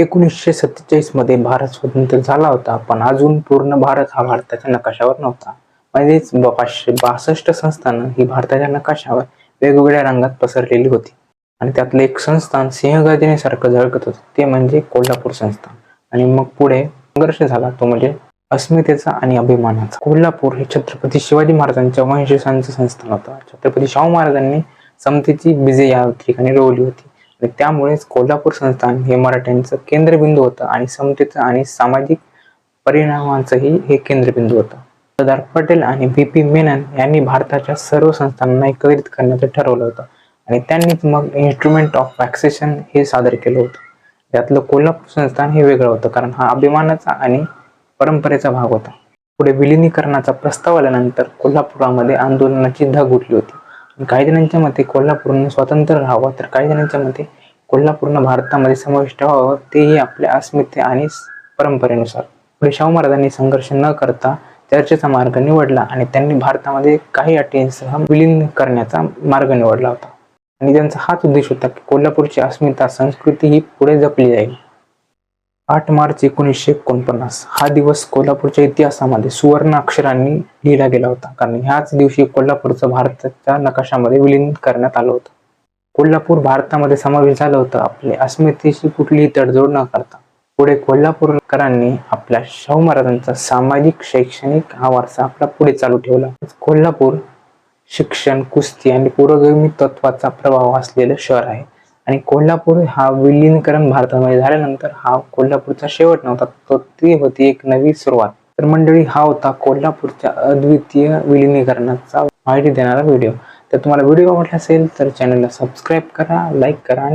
एकोणीसशे सत्तेचाळीसमध्ये भारत स्वतंत्र झाला होता पण अजून पूर्ण भारत हा भारताच्या नकाशावर नव्हता. म्हणजेच पाचशे बासष्ट संस्थानं ही भारताच्या नकाशावर वेगवेगळ्या रंगात पसरलेली होती. आणि त्यातलं एक संस्थान सिंहगर्जनेसारखं झळकत होतं ते म्हणजे कोल्हापूर संस्थान. आणि मग पुढे संघर्ष झाला तो म्हणजे अस्मितेचा आणि अभिमानाचा. कोल्हापूर हे छत्रपती शिवाजी महाराजांच्या वंशजांचं संस्थान होतं. छत्रपती शाहू महाराजांनी समतेची बिजे या ठिकाणी रोवली होती. आणि त्यामुळेच कोल्हापूर संस्थान हे मराठ्यांचं केंद्रबिंदू होतं आणि समतेचं आणि सामाजिक परिणामांचंही हे केंद्रबिंदू होतं. सरदार पटेल आणि बी पी मेनन यांनी भारताच्या सर्व संस्थांना एकत्रित करण्याचं ठरवलं होतं आणि त्यांनीच मग इन्स्ट्रुमेंट ऑफ वॅक्सेशन हे सादर केलं होतं. त्यातलं कोल्हापूर संस्थान हे वेगळं होतं कारण हा अभिमानाचा आणि परंपरेचा भाग होता. पुढे विलिनीकरणाचा प्रस्ताव आल्यानंतर कोल्हापुरामध्ये आंदोलनाची धग उठली होती. काही जणांच्या मते कोल्हापूरनं स्वतंत्र राहावं तर काही जणांच्या मते कोल्हापूरनं भारतामध्ये समाविष्ट व्हावं तेही आपल्या अस्मिते आणि परंपरेनुसार. पुढे शाहू महाराजांनी संघर्ष न करता चर्चेचा मार्ग निवडला आणि त्यांनी भारतामध्ये काही अटींसह विलीन करण्याचा मार्ग निवडला होता. आणि त्यांचा हाच उद्देश होता की कोल्हापूरची अस्मिता संस्कृती ही पुढे जपली जाईल. आठ मार्च एकोणीसशे एकोणपन्नास. हा दिवस कोल्हापूरच्या इतिहासामध्ये सुवर्ण अक्षरांनी लिहिला गेला होता. कारण ह्याच दिवशी कोल्हापूरचं भारताच्या नकाशामध्ये विलीन करण्यात आलं होतं. कोल्हापूर भारतामध्ये समावेश झालं होतं. आपले अस्मितेशी कुठलीही तडजोड न करता. पुढे कोल्हापूरकरांनी आपल्या शाहू महाराजांचा सामाजिक शैक्षणिक हा वारसा आपला पुढे चालू ठेवला. कोल्हापूर शिक्षण कुस्ती आणि पुरोगामी तत्वाचा प्रभाव असलेलं शहर आहे. आणि कोल्हापूर हा विलीनीकरण भारतामध्ये झाल्यानंतर हा कोल्हापूरचा शेवट नव्हता तो ती होती एक नवी सुरुवात. तर मंडळी हा होता कोल्हापूरच्या अद्वितीय विलिनीकरणाचा माहिती देणारा व्हिडिओ. तर तुम्हाला व्हिडिओ आवडला असेल तर चॅनलला सबस्क्राईब करा लाईक करा आणि